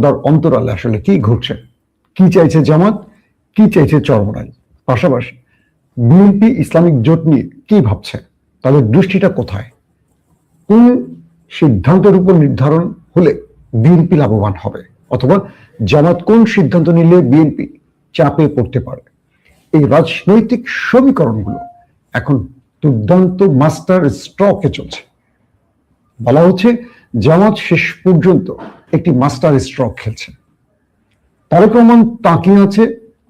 দর অন্তরালে আসলে কি ঘটছে? কি চাইছে জামাত? কি চাইছে চরমরাই পাশাপাশি বিএনপি ইসলামিক জোট নিয়ে কি ভাবছে? তাদের দৃষ্টিটা কোথায়? কোন সিদ্ধান্তের উপর নির্ধারণ হলে বিএনপি লাভবান হবে? অথবা জামাত কোন সিদ্ধান্ত নিলে বিএনপি চাপে পড়তে পারে? এই রাজনৈতিক সমীকরণগুলো এখন দুর্দান্ত মাস্টার স্ট্রকে চলছে। বলা হচ্ছে জামাত শেষ পর্যন্ত একটি মাস্টার স্ট্রক খেলছে। তারেক রহমান তাকিয়ে আছে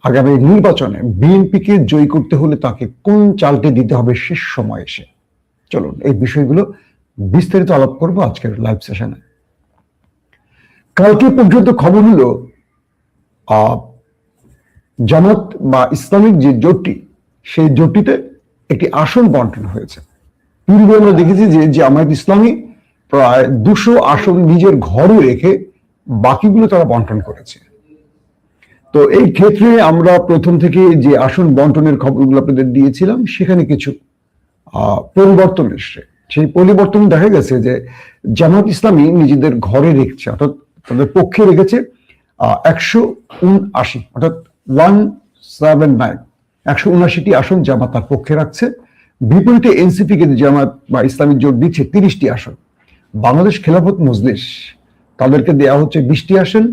আগামী নির্বাচনে বিএনপিকে জয়ী করতে হলে তাকে কোন চালটি দিতে হবে শেষ সময় এসে। চলুন, এই বিষয়গুলো বিস্তারিত আলাপ করব আজকের লাইভ সেশনে। কালকে পর্যন্ত খবর হলো জামাত বা ইসলামিক যে জোটটি, সেই জোটটিতে একটি আসন বন্টন হয়েছে। পূর্বে আমরা দেখেছি যে জামায়াত ইসলামী প্রায় দুশো আসন নিজের ঘরে রেখে বাকিগুলো তারা বন্টন করেছে। তো এই ক্ষেত্রে আমরা প্রথম থেকে যে আসন বন্টনের খবরগুলো আপনাদের দিয়েছিলাম, সেখানে কিছু পরিবর্তন এসছে। সেই পরিবর্তন দেখা গেছে যে জামাত ইসলামী নিজেদের ঘরে রেখেছে, অর্থাৎ তাদের পক্ষে রেখেছে একশো উনআশি, অর্থাৎ ওয়ান সেভেন নাইন, একশো উনআশিটি আসন জামাত তার পক্ষে রাখছে। বিপরীতে এনসিপি কে জামাত বা ইসলামিক জোট দিচ্ছে তিরিশটি আসন। বাংলাদেশ খেলাফত মজলিস, তাদেরকে দেয়া হচ্ছে বিশটি আসন।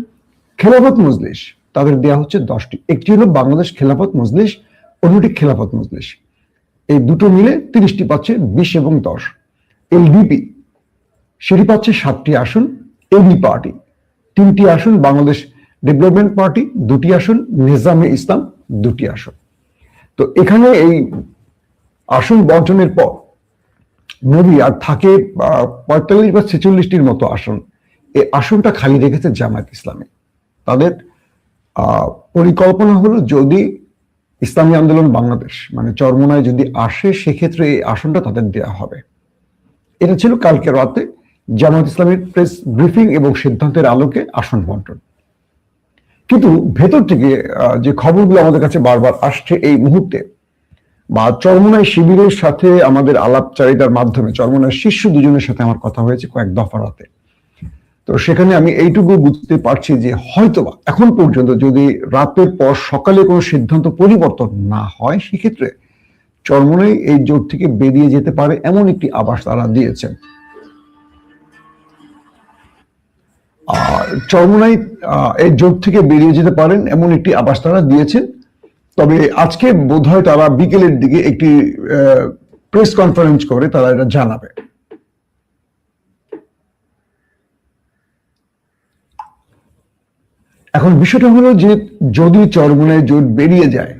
খেলাফত মজলিস, তাদের দেয়া হচ্ছে দশটি। একটি হলো বাংলাদেশ খেলাফত মজলিস, অন্যটি খেলাফত মজলিস। এই দুটো মিলে তিরিশটি পাচ্ছে বিশ এবং দশ। এলডিপি, সেটি পাচ্ছে সাতটি আসন। এবি পার্টি, তিনটি আসন বাংলাদেশ ডেভেলপমেন্ট পার্টি, দুটি আসন নিজামে ইসলাম, দুটি আসন। তো এখানে এই আসন বন্টনের পর নবী আর থাকে পঁয়তাল্লিশ বা ছেচল্লিশটির মতো আসন। এই আসনটা খালি রেখেছে জামায়াত ইসলামী। তাদের পরিকল্পনা হলো যদি ইসলামী আন্দোলন বাংলাদেশ মানে চরমোনায় যদি আসে, সেক্ষেত্রে এই আসনটা তাদের দেওয়া হবে। এটা ছিল কালকে রাতে জামায়াত ইসলামের প্রেস ব্রিফিং এবং সিদ্ধান্তের আলোকে আসন বন্টন। কিন্তু ভেতর থেকে যে খবরগুলো আমাদের কাছে বারবার আসছে এই মুহূর্তে বা চরমোনাই শিবিরের সাথে আমাদের আলাপচারিতার মাধ্যমে, চরমোনাই শীর্ষ দুজনের সাথে আমার কথা হয়েছে কয়েক দফা রাতে। তো সেখানে আমি এইটুকু বুঝতে পারছি যে হয়তোবা এখন পর্যন্ত যদি রাতের পর সকালে কোনো সিদ্ধান্ত পরিবর্তন না হয়, সেক্ষেত্রে চরমোনাই এই জোট থেকে বেরিয়ে যেতে পারে এমন একটি আভাস তারা দিয়েছেন। চরমোনাই এই জোট থেকে বেরিয়ে যেতে পারেন এমন একটি আভাস তারা দিয়েছেন। তবে আজকে বোধহয় তারা বিকেলের দিকে একটি প্রেস কনফারেন্স করে, তারা এটা জানাবে। এখন বিষয়টা হলো যে যদি চরমোনায় জোট বেরিয়ে যায়,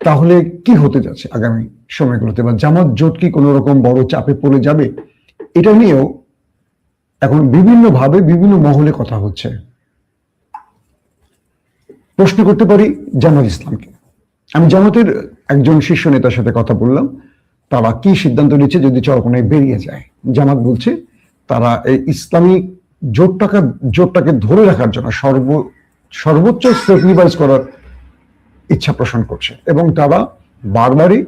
তাহলে কি হতে যাচ্ছে আগামী সময়গুলোতে? বা জামাত জোট কি কোনো রকম বড় চাপে পড়ে যাবে? এটা নিয়েও এখন বিভিন্ন ভাবে বিভিন্ন মহলে কথা হচ্ছে। প্রশ্ন করতে পারি জামাত ইসলামকে। আমি জামাতের একজন শীর্ষ নেতার সাথে কথা বললাম। তারা কি সিদ্ধান্ত নিচ্ছে যদি চরকোনায় বেরিয়ে যায়? জামাত বলছে তারা এই ইসলামিক জোটটাকে জোটটাকে ধরে রাখার জন্য সর্ব, সর্বোচ্চ স্যাক্রিফাইস করার ইচ্ছা পোষণ করছে। এবং তারা বারবারই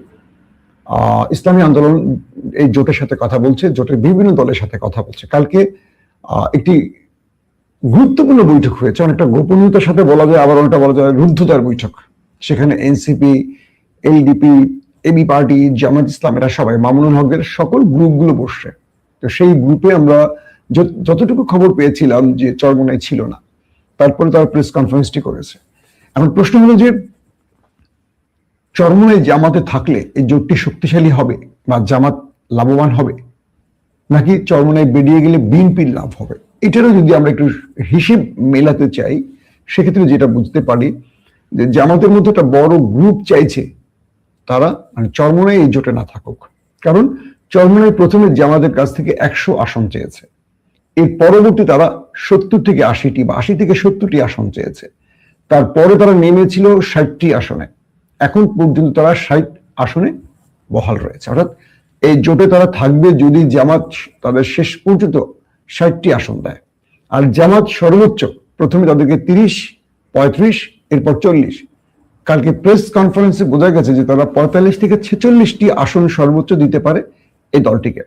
ইসলামী আন্দোলন এই জোটের সাথে কথা বলছে, জোটের বিভিন্ন দলের সাথে কথা বলছে। কালকে একটি গুরুত্বপূর্ণ বৈঠক হয়েছে। অনেকটা গোপনীয়তার সাথে বলা যায়, আবার অনেকটা বলা যায় রুদ্ধতার বৈঠক। সেখানে NCP LDP AB party Jamaat Islam, এরা সবাই, মামুনুল হকের সকল গ্রুপগুলো বসছে। তো সেই গ্রুপে আমরা যতটুকু খবর পেয়েছিলাম যে চরমনায় ছিল না, তারপরে তারা প্রেস কনফারেন্সটি করেছে। এখন প্রশ্ন হলো যে, চরমনায় জামাতে থাকলে এই জোটটি শক্তিশালী হবে বা জামাত লাভবান হবে? নাকি চরমনায় বেরিয়ে গেলে বিএনপির লাভ হবে? এটারও যদি আমরা একটু হিসেব মেলাতে চাই, সেক্ষেত্রে যেটা বুঝতে পারি যে জামাতের মধ্যে একটা বড় গ্রুপ চাইছে তারা মানে চরমনায় এই জোটে না থাকুক। কারণ চরমনায় প্রথমে জামাতের কাছ থেকে একশো আসন চেয়েছে। এর পরবর্তী তারা সত্তর থেকে আশিটি বা আশি থেকে সত্তরটি আসন চেয়েছে। তারপরে তারা নেমেছিল ষাটটি আসনে। এখন পর্যন্ত তারা ষাট আসনে বহাল রয়েছে। অর্থাৎ এই জোটে তারা থাকবে যদি জামাত তাদের শেষ পর্যন্ত ষাটটি আসন দেয়। আর জামাত সর্বোচ্চ, প্রথমে তাদেরকে তিরিশ, পঁয়ত্রিশ, এরপর চল্লিশ। কালকে প্রেস কনফারেন্সে বোঝা গেছে যে তারা পঁয়তাল্লিশ থেকে ছেচল্লিশটি আসন সর্বোচ্চ দিতে পারে এই দলটিকে।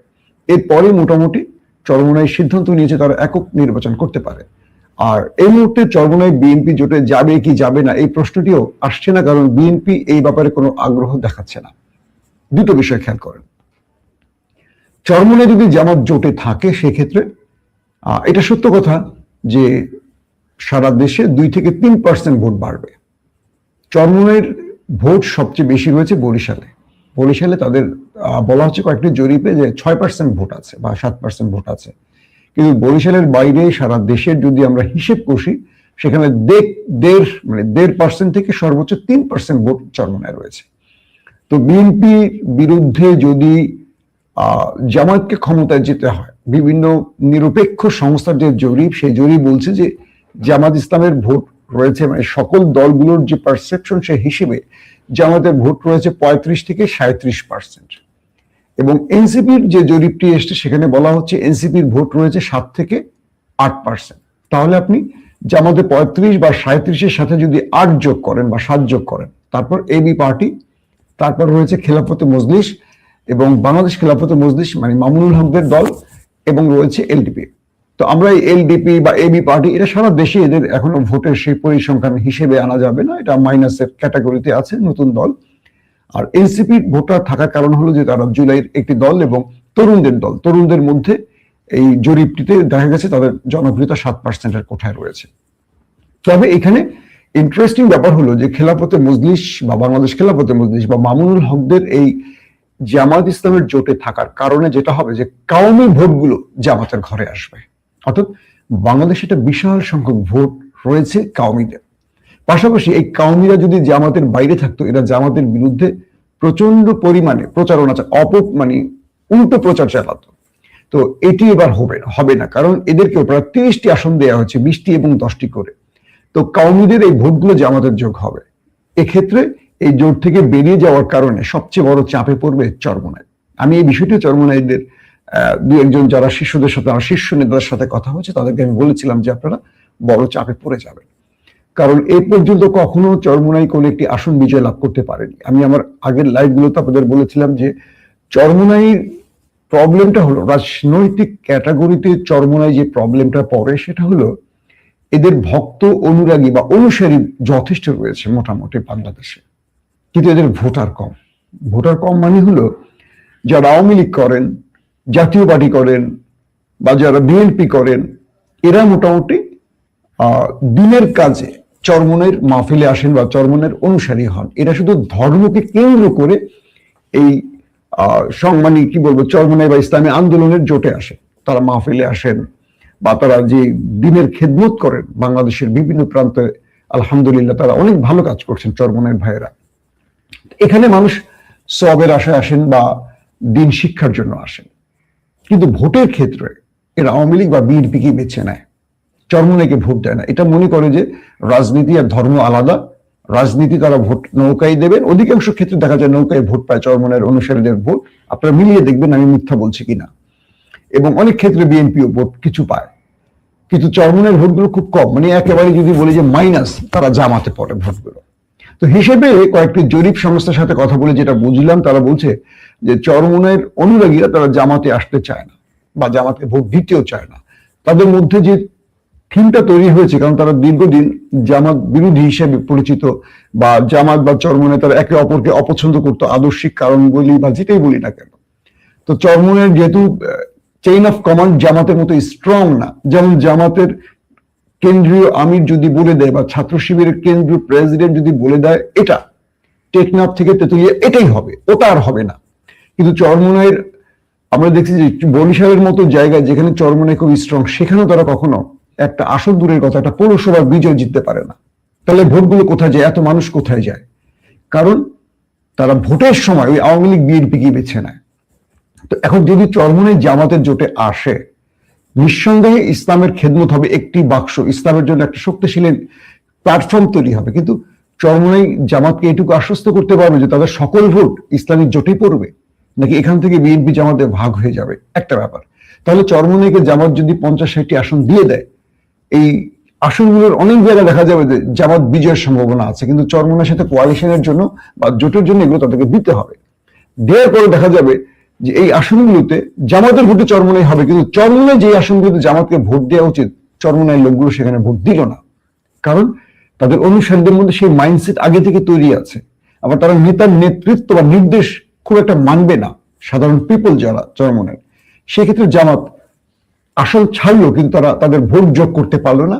এরপরে মোটামুটি চরমনায় সিদ্ধান্ত নিয়েছে তারা একক নির্বাচন করতে পারে। আর এই মুহূর্তে চরমনায় বিএনপি জোটে যাবে কি যাবে না, এই প্রশ্নটিও আসছে না, কারণ বিএনপি এই ব্যাপারে কোনো আগ্রহ দেখাচ্ছে না। দুটো বিষয় খেয়াল করেন। চরমনে যদি জামাত জোটে থাকে, সেক্ষেত্রে এটা সত্য কথা যে সারা দেশে দুই থেকে তিন পার্সেন্ট ভোট বাড়বে। চরমনের ভোট সবচেয়ে বেশি রয়েছে বরিশালে। বরিশালে তাদের বলা হচ্ছে কয়েকটি জরিপে যে ছয় পার্সেন্ট ভোট আছে বা সাত পার্সেন্ট ভোট আছে। কিন্তু বরিশালের বাইরে সারা দেশের যদি আমরা হিসেব কষি, সেখানে দেড় মানে দেড় পার্সেন্ট থেকে সর্বোচ্চ তিন পার্সেন্ট ভোট চরমনায় রয়েছে। তো বিএনপির বিরুদ্ধে যদি জামায়াতকে ক্ষমতায় যেতে হয় বিভিন্ন নিরপেক্ষ সংস্থার যে জরিপ, সেই জরিপ বলছে যে জামাত ইসলামের ভোট রয়েছে মানে সকল দলগুলোর যে পারসেপশন সে হিসেবে জামাতের ভোট রয়েছে পঁয়ত্রিশ থেকে সাঁত্রিশ পার্সেন্ট এবং এনসিপির যে জরিপটি এসছে, সেখানে বলা হচ্ছে এনসিপির ভোট রয়েছে সাত থেকে আট পার্সেন্ট তাহলে আপনি জামাতে পঁয়ত্রিশ বা সাঁত্রিশের সাথে যদি আট যোগ করেন বা সাত যোগ করেন, তারপর এবি পার্টি, তারপর রয়েছে খেলাফতে মজলিস এবং বাংলাদেশ খেলাফতে মজলিস মানে মামুনুল হকদের দল এবং রয়েছে এলডিপি তো আমরা এই এলডিপি বা এবি পার্টি এটা সারা দেশে এদের এখনও ভোটের সেই পরিসংখ্যান হিসেবে আনা যাবে না। এটা মাইনাসের ক্যাটাগরিতে আছে নতুন দল। আর এনসিপির ভোটার থাকার কারণ হলো যে তারা জুলাইয়ের একটি দল এবং তরুণদের দল। তরুণদের মধ্যে এই জরিপটিতে দেখা গেছে তাদের জনপ্রিয়তা সাত পার্সেন্টের কোঠায় রয়েছে। তবে এখানে ইন্টারেস্টিং ব্যাপার হলো যে খেলাপথে মজলিস বা বাংলাদেশ খেলাপথে মজলিস বা মামুনুল হকদের এই জামাত ইসলামের জোটে থাকার কারণে যেটা হবে যে কাউমি ভোটগুলো জামাতের ঘরে আসবে। অর্থাৎ বাংলাদেশে একটা বিশাল সংখ্যক ভোট রয়েছে কাউমিদের পাশাপাশি এই কাউমিরা যদি জামাতের বাইরে থাকতো, এরা জামাতের বিরুদ্ধে প্রচণ্ড পরিমাণে প্রচারণা অপ মানে উল্টো প্রচার চালাতো। তো এটি এবার হবে না হবে না। কারণ এদেরকে প্রায় তিরিশটি আসন দেওয়া হচ্ছে বিশটি এবং দশটি করে। তো কাউমিদের এই ভোটগুলো জামাতের যোগ হবে। এক্ষেত্রে এই জোট থেকে বেরিয়ে যাওয়ার কারণে সবচেয়ে বড় চাপে পড়বে চরমনায় আমি এই বিষয়টি চরমনাইদের দু একজন যারা শিষ্যদের সাথে, আমার শীর্ষ নেতাদের সাথে কথা হচ্ছে তাদেরকে আমি বলেছিলাম যে আপনারা বড় চাপে পড়ে যাবেন। কারণ এই পর্যন্ত কখনো চরমনাই কোনো একটি আসন বিজয় লাভ করতে পারেনি। আমি আমার আগের লাইভগুলোতে আপনাদের বলেছিলাম যে চরমনাইয়ের প্রবলেমটা হলো, রাজনৈতিক ক্যাটাগরিতে চরমনাই যে প্রবলেমটা পড়ে, সেটা হলো এদের ভক্ত অনুরাগী বা অনুসারী যথেষ্ট রয়েছে মোটামুটি বাংলাদেশে। কিন্তু এদের ভোটার কম। ভোটার কম মানে হলো যারা আওয়ামী লীগ করেন জাতীয় পার্টি করেন বা যারা বিএনপি করেন এরা মোটামুটি দিনের কাজে চরমনের মাহফিলে আসেন বা চরমনের অনুসারী হন। এরা শুধু ধর্মকে কেন্দ্র করে এই আহ, সং- মানে কি বলব চরমনের বা ইসলামী আন্দোলনের জোটে আসে তারা মাহফিলে আসেন বা তারা যে দিনের খেদমত করেন বাংলাদেশের বিভিন্ন প্রান্তে আলহামদুলিল্লাহ তারা অনেক ভালো কাজ করছেন চরমনের ভাইয়েরা। এখানে মানুষ সবের আশায় আসেন বা দিন শিক্ষার জন্য আসেন। কিন্তু ভোটের ক্ষেত্রে এরা আওয়ামী লীগ বা বিএনপিকে বেছে নেয়। চরমনাইকে ভোট দেয় না। এটা মনে করে যে রাজনীতি আর ধর্ম আলাদা। রাজনীতি তারা ভোট নৌকায় দেবেন। অধিকাংশ ক্ষেত্রে দেখা যায় নৌকায় ভোট পায় চরমনের অনুসারীদের ভোট। আপনারা মিলিয়ে দেখবেন আমি মিথ্যা বলছি কিনা। এবং অনেক ক্ষেত্রে বিএনপিও ভোট কিছু পায়। কিন্তু চরমনের ভোটগুলো খুব কম। মানে একেবারে যদি বলি যে মাইনাস, তারা জামাতে পড়ে ভোটগুলো। তো হিসেবে কয়েকটি জরিপ সংস্থার সাথে কথা বলে যেটা বুঝলাম, তারা বলছে যে চরমনের অনুরাগীরা তারা জামাতে আসতে চায় না বা জামাতে ভোট দিতেও চায় না। তাদের মধ্যে যে থিমটা তৈরি হয়েছে, কারণ তারা দীর্ঘদিন জামাত বিরোধী হিসেবে পরিচিত বা জামাত বা চরমনে তারা একে অপরকে অপছন্দ করতো আদর্শিক কারণ বলি বা যেটাই বলি না কেন। তো চরমনের যেহেতু চেইন অফ কমান্ড জামাতের মতো স্ট্রং না, যেমন জামাতের কেন্দ্রীয় আমির যদি বলে দেয় বা ছাত্র শিবিরের কেন্দ্রীয় প্রেসিডেন্ট যদি বলে দেয়, এটা টেকনাফ থেকে তেতুলিয়া, এটাই হবে, ওটা আর হবে না। কিন্তু চরমনের আমরা দেখছি যে বরিশালের মতো জায়গায় যেখানে চরমনে খুব স্ট্রং সেখানেও তারা কখনো একটা আসন দূরের কথা, একটা পৌরসভার বিজয় জিততে পারে না। তাহলে ভোটগুলো কোথায় যায়? এত মানুষ কোথায় যায়? কারণ তারা ভোটের সময় ওই আওয়ামী লীগ, বিএনপি কি বেছে নেয়। তো এখন যদি চরমনে জামাতের জোটে আসে নিঃসন্দেহে ইসলামের খেদমত হবে, একটি বাক্স, ইসলামের জন্য একটা শক্তিশালী প্ল্যাটফর্ম তৈরি হবে। কিন্তু চরমনাই জামাতকে এটুকু আশ্বস্ত করতে পারবে যে তাদের সকল ভোট ইসলামিক জোটে পড়বে, নাকি এখান থেকে বিএনপি জামাতে ভাগ হয়ে যাবে? একটা ব্যাপার। তাহলে চরমনাইকে জামাত যদি পঞ্চাশ ষাটটি আসন দিয়ে দেয়, এই আসনগুলোর অনেক জায়গায় দেখা যাবে যে জামাত বিজয়ের সম্ভাবনা আছে, কিন্তু চরমনার সাথে কোয়ালিশনের জন্য বা জোটের জন্য এগুলো তাদেরকে দিতে হবে। দেওয়ার পরে দেখা যাবে যে এই আসনগুলোতে জামাতের ভোটে চরমনাই হবে, কিন্তু চরমনায় যে আসনগুলোতে জামাতকে ভোট দেওয়া উচিত চরমনায় লোকগুলো সেখানে ভোট দিল না। কারণ তাদের অনুসারীদের মধ্যে সেই মাইন্ডসেট আগে থেকে তৈরি আছে। আবার তারা নেতার নেতৃত্ব বা নির্দেশ খুব একটা মানবে না, সাধারণ পিপল যারা চরমনের সেক্ষেত্রে জামাত আসল ছাড়লো, কিন্তু তারা তাদের ভোট যোগ করতে পারল না।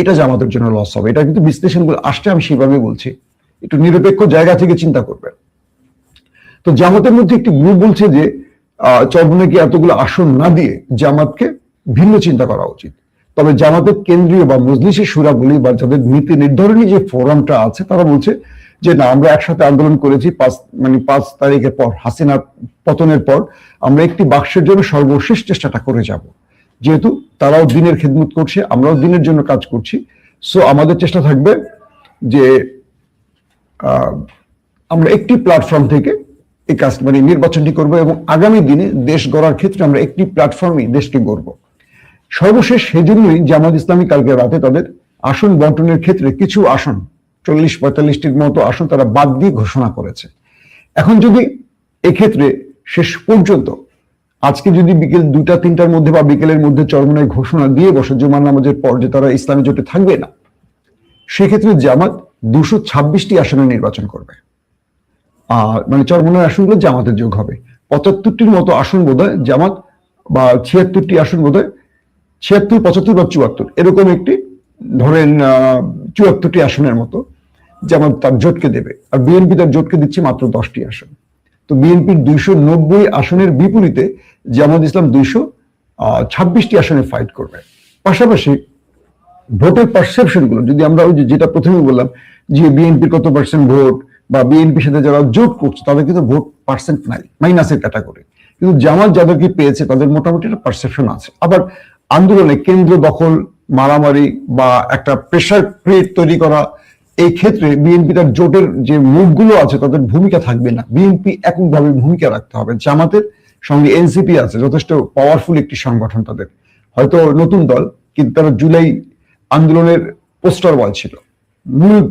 এটা জামাতের জন্য লস হবে। এটা কিন্তু বিশ্লেষণগুলো আসছে, আমি সেভাবে বলছি। একটু নিরপেক্ষ জায়গা থেকে চিন্তা করবেন। তো জামাতের মধ্যে একটি গ্রুপ বলছে যে চরমনাকে এতগুলো আসন না দিয়ে জামাতকে ভিন্ন চিন্তা করা উচিত। তবে জামাতের কেন্দ্রীয় বা মজলিসের সুরাগুলি বা যাদের নীতি নির্ধারণী যে ফোরামটা আছে, তারা বলছে যে, না, আমরা একসাথে আন্দোলন করেছি পাঁচ মানে পাঁচ তারিখের পর হাসিনা পতনের পর, আমরা একটি বাক্সের জন্য সর্বশেষ চেষ্টাটা করে যাব। যেহেতু তারাও দিনের খেদমত করছে, আমরাও দিনের জন্য কাজ করছি। সো আমাদের চেষ্টা থাকবে যে আমরা একটি প্ল্যাটফর্ম থেকে এই কাজ মানে নির্বাচনটি করব এবং আগামী দিনে দেশ গড়ার ক্ষেত্রে আমরা একটি প্ল্যাটফর্মে দেশকে গড়ব। সর্বশেষ সেজন্যই জামাত ইসলামী কালকে রাতে তাদের আসন বন্টনের ক্ষেত্রে কিছু আসন, চল্লিশ পঁয়তাল্লিশটির মতো আসন তারা বাদ দিয়ে ঘোষণা করেছে। এখন যদি এক্ষেত্রে শেষ পর্যন্ত আজকে যদি বিকেল দুটা তিনটার মধ্যে বা বিকেলের মধ্যে চরমনায় ঘোষণা দিয়ে বসে জুমার নামাজের পর যে তারা ইসলামী জোটে থাকবে না, সেক্ষেত্রে জামাত দুশো ছাব্বিশটি আসনে নির্বাচন করবে। মানে চরমনায় আসনগুলো জামাতের যোগ হবে। পঁচাত্তরটির মতো আসন বোধ জামাত বা ছিয়াত্তরটি আসন বোধ হয় ছিয়াত্তর, পঁচাত্তর বা চুয়াত্তর, এরকম একটি ধরেন চুয়াত্তরটি আসনের মতো যেমন তার জোটকে দেবে। আর বিএনপি তার জোটকে দিচ্ছে মাত্র দশটি আসন। তো বিএনপির দুইশো নব্বই আসনের বিপরীতে জামাত ইসলাম দুইশো ছাব্বিশটি আসনে ফাইট করবে। পাশাপাশি ভোটের পারসেপশনগুলো, যদি আমরা ওই যেটা প্রথমে বললাম যে বিএনপির কত পার্সেন্ট ভোট বা বিএনপির সাথে যারা জোট করছে, তাদের কিন্তু ভোট পার্সেন্ট নাই মাইনাসের ক্যাটাগরি কিন্তু জামাত যাদেরকে পেয়েছে, তাদের মোটামুটি একটা পারসেপশন আছে। আবার আন্দোলনে কেন্দ্র দখল, মারামারি বা একটা প্রেশার ক্রিয়েট তৈরি করা, এই ক্ষেত্রে বিএনপি তার জোটের যে মুখগুলো আছে, তাদের ভূমিকা থাকবে না। বিএনপি এককভাবে ভূমিকা রাখতে হবে। জামাতের সঙ্গে এনসিপি আছে, যথেষ্ট পাওয়ারফুল একটি সংগঠন তাদের। হয়তো নতুন দল, কিন্তু তারা জুলাই আন্দোলনের পোস্টার বল ছিল। মূল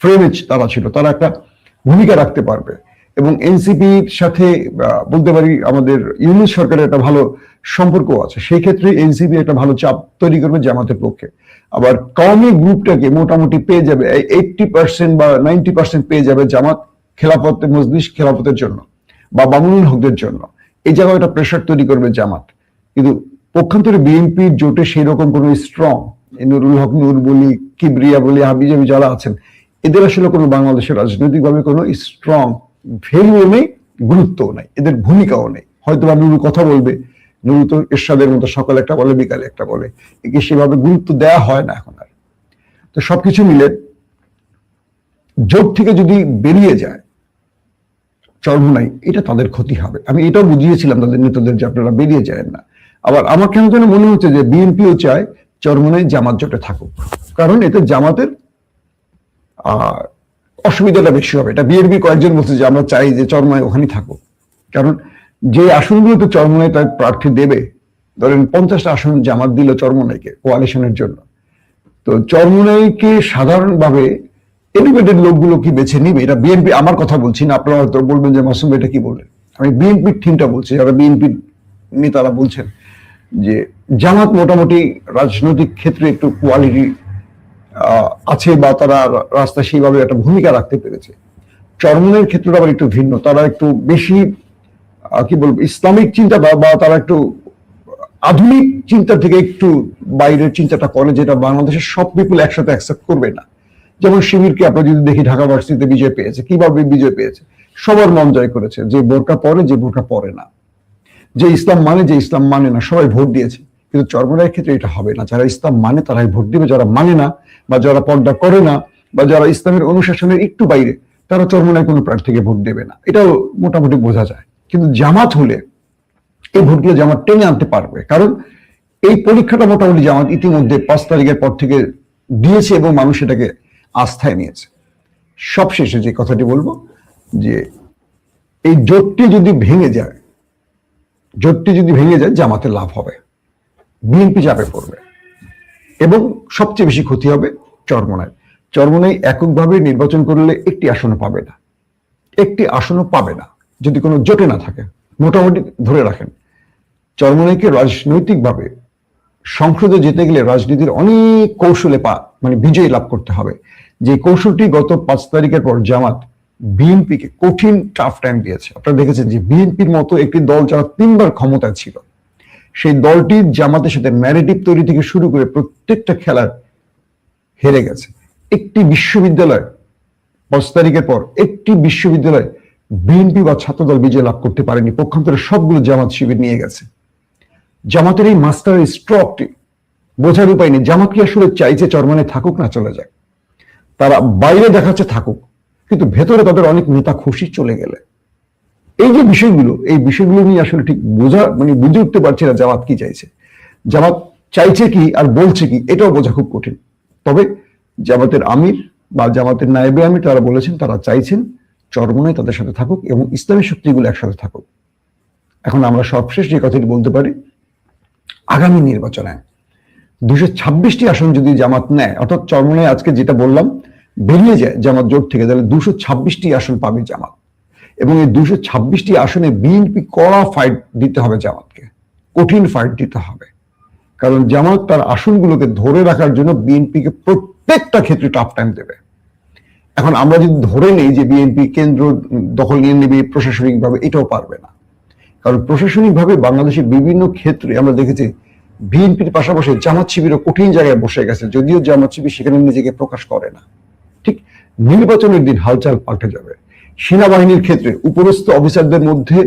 ফ্রেমে তারা ছিল। তারা একটা ভূমিকা রাখতে পারবে। এবং এনসিপির সাথে বলতে পারি আমাদের ইউনিট সরকারের একটা ভালো সম্পর্ক আছে। সেই ক্ষেত্রে এনসিপি একটা ভালো চাপ তৈরি করবে জামাতের পক্ষে। আবার কওমি গ্রুপটাকে মোটামুটি পেয়ে যাবে এইটটি পার্সেন্ট বা নাইনটি পার্সেন্ট পেয়ে যাবে জামাত খেলাফত মজলিস খেলাফতের জন্য বা বামুনুল হকদের জন্য। এই জায়গায় একটা প্রেশার তৈরি করবে জামাত। কিন্তু পক্ষান্তরে বিএনপির জোটে সেই রকম কোনো স্ট্রং নুরুল হক নুর বলি কিবরিয়া বলি, হাবিজাবি যারা আছেন এদের আসলে কোনো বাংলাদেশের রাজনৈতিকভাবে কোনো স্ট্রং ভ্যালুও নেই, গুরুত্বও নেই। এদের ভূমিকাও নেই। হয়তো বা নুরু কথা বলবে। নুরু তো এরশাদের মতো সকালে একটা বলে, বিকালে একটা বলে। একে সেভাবে গুরুত্ব দেওয়া হয় না এখন আর। তো সবকিছু মিলে জোট থেকে যদি বেরিয়ে যায় চরমনাই এটা তাদের ক্ষতি হবে। আমি এটাও বুঝিয়েছিলাম তাদের নেতাদের যে আপনারা বেরিয়ে যায় না। আবার আমার কেন যেন মনে হচ্ছে যে বিএনপিও চায় চরমনাই জামাত জোটে থাকুক। কারণ এতে জামাতের অসুবিধাটা বেশি হবে। এটা বিএনপি কয়েকজন বলছে যে আমরা চাই যে চরমনায় ওখানে থাকুক। কারণ যে আসনগুলোতে চরমনায় তার প্রার্থী দেবে, ধরেন পঞ্চাশটা আসন জামাত দিল চরমনাইকে কোয়ালিশনের জন্য। তো চরমনাইকে সাধারণভাবে এলিভেটেড লোকগুলো কি বেছে নিবে? এটা বিএনপি আমার কথা বলছি না, আপনারা হয়তো বলবেন যে মাসুম এটা কি বললেন? আমি বিএনপির থিমটা বলছি, যারা বিএনপির নেতারা বলছেন যে জামাত মোটামুটি রাজনৈতিক ক্ষেত্রে একটু কোয়ালিটি আছে বা তারা রাস্তায় সেইভাবে একটা ভূমিকা রাখতে পেরেছে। চরমনের ক্ষেত্রে আবার একটু ভিন্ন। তারা একটু বেশি কি বলব, ইসলামিক চিন্তা বা তারা একটু আধুনিক চিন্তা থেকে একটু বাইরের চিন্তাটা করে, যেটা বাংলাদেশের সব পিপুল একসাথে অ্যাকসেপ্ট করবে না। যেমন শিবিরকে আমরা যদি দেখি, ঢাকা ভার্সিটিতে বিজয় পেয়েছে। কীভাবে বিজয় পেয়েছে? সবার মন জয় করেছে। যে বোরকা পরে, যে বোরকা পরে না। যে ইসলাম মানে যে ইসলাম মানে না, সবাই ভোট দিয়েছে। কিন্তু চর্মরায়ের ক্ষেত্রে এটা হবে না। যারা ইসলাম মানে তারাই ভোট দিবে, যারা মানে না, বা যারা পর্দা করে না, বা যারা ইসলামের অনুশাসনের একটু বাইরে, তারা চর্মনায় কোনো প্রার্থীকে ভোট দেবে না। এটাও মোটামুটি বোঝা যায়। কিন্তু জামাত হলে এই ভোটগুলো জামাত টেনে আনতে পারবে। কারণ এই পরীক্ষাটা মোটামুটি জামাত ইতিমধ্যে পাঁচ তারিখের পর থেকে দিয়েছে এবং মানুষ এটাকে আস্থায় নিয়েছে। সবশেষে যে কথাটি বলব, যে এই জোটটি যদি ভেঙে যায়, জোটটি যদি ভেঙে যায় জামাতে লাভ হবে। বিএনপি চাপে পড়বে। এবং সবচেয়ে বেশি ক্ষতি হবে চরমনায়। চরমনায় এককভাবে নির্বাচন করলে একটি আসনও পাবে না। একটি আসনও পাবে না, যদি কোনো জোটে না থাকে। মোটামুটি ধরে রাখেন চরমনাইকে রাজনৈতিকভাবে সংসদে যেতে গেলে রাজনীতির অনেক কৌশলে পা মানে বিজয় লাভ করতে হবে। যে কৌশলটি গত পাঁচ তারিখের পর জামাত বিএনপিকে কঠিন টাফ টাইম দিয়েছে। আপনারা দেখেছেন যে বিএনপির মতো একটি দল যারা তিনবার ক্ষমতায় ছিল সেই দলটি জামাতের সাথে ম্যারেটিভ তৈরি থেকে শুরু করে প্রত্যেকটা খেলার হেরে গেছে। একটি বিশ্ববিদ্যালয়, পাঁচ তারিখের পর একটি বিশ্ববিদ্যালয় বিএনপি বা ছাত্রদল বিজয় লাভ করতে পারেনি। পক্ষান্তরে সবগুলো জামাত শিবির নিয়ে গেছে। জামাতের এই মাস্টার স্ট্রকটি বোঝার উপায় নেই। জামাত কি আসলে চাইছে চরমানে থাকুক না চলে যায় তারা বাইরে দেখাচ্ছে থাকুক, কিন্তু ভেতরে তাদের অনেক নেতা খুশি চলে গেলে। এই যে বিষয়গুলো, এই বিষয়গুলো নিয়ে আসলে ঠিক বোঝা মানে বুঝে উঠতে পারছি না জামাত কি চাইছে। জামাত চাইছে কি আর বলছে কি, এটাও বোঝা খুব কঠিন। তবে জামাতের আমির বা জামাতের নায়েবে আমির তারা বলেছেন, তারা চাইছেন চরমনায় তাদের সাথে থাকুক এবং ইসলামী শক্তিগুলো একসাথে থাকুক। এখন আমরা সবশেষ যে কথাটি বলতে পারি, আগামী নির্বাচনে দুশো ছাব্বিশটি আসন যদি জামাত নেয়, অর্থাৎ চরমনায় আজকে যেটা বললাম, বেরিয়ে যায় জামাত জোট থেকে, তাহলে দুশো ছাব্বিশটি আসন পাবে জামাত। এবং এই দুশো ছাব্বিশটি আসনে বিএনপি কড়া ফাইট দিতে হবে জামাতকে। কঠিন ফাইট দিতে হবে। কারণ জামাত তার আসনগুলোকে ধরে রাখার জন্য বিএনপিকে প্রত্যেকটা ক্ষেত্রে টাফ টাইম দেবে। এখন আমরা যদি ধরে নেই যে বিএনপি কেন্দ্র দখল নিয়ে নেবে প্রশাসনিকভাবে, এটাও পারবে না। কারণ প্রশাসনিকভাবে বাংলাদেশের বিভিন্ন ক্ষেত্রে আমরা দেখেছি বিএনপির পাশাপাশি জামাত শিবিরও কঠিন জায়গায় বসে গেছে, যদিও জামাত শিবির সেখানে নিজেকে প্রকাশ করে না। ঠিক নির্বাচনের দিন হালচাল পাল্টে যাবে। সেনাবাহিনীর ক্ষেত্রে উপরস্থ অফিসারদের মধ্যে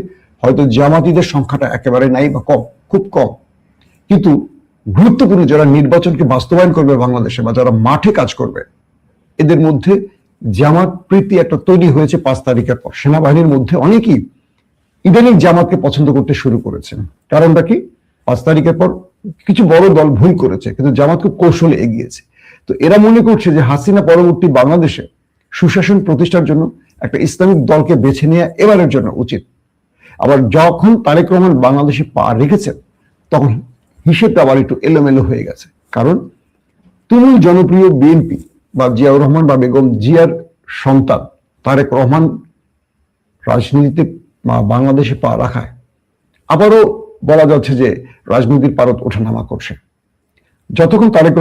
হয়তো জামাতিদের সংখ্যাটা একেবারে নাই বা কম, খুব কম। কিন্তু গুরুত্বপূর্ণ যারা নির্বাচনকে বাস্তবায়ন করবে বাংলাদেশে বা যারা মাঠে কাজ করবে, এদের মধ্যে জামাত প্রীতি একটা তৈরি হয়েছে পাঁচ তারিখের পর। সেনাবাহিনীর মধ্যে অনেকেই ইদানিং জামাতকে পছন্দ করতে শুরু করেছেন। কারণটা কি? পাঁচ তারিখের পর কিছু বড় দল ভুল করেছে, কিন্তু জামাত খুব কৌশলে এগিয়েছে। তো এরা মনে করছে যে হাসিনা পরবর্তী বাংলাদেশে সুশাসন প্রতিষ্ঠার জন্য একটা ইসলামিক দলকে বেছে নেওয়া এবারের জন্য উচিত। আবার যখন তারেক রহমান বাংলাদেশে পা রেখেছেন, তখন হিসেবটা আবার একটু এলোমেলো হয়ে গেছে। কারণ তুমুল জনপ্রিয় বিএনপি বা জিয়াউর রহমান বা বেগম জিয়ার সন্তান তারেক রহমান রাজনীতিতে বাংলাদেশে পা রাখায়, আবারও বলা যাচ্ছে যে রাজনীতির পারদ ওঠানামা করছে। যতক্ষণ তারেক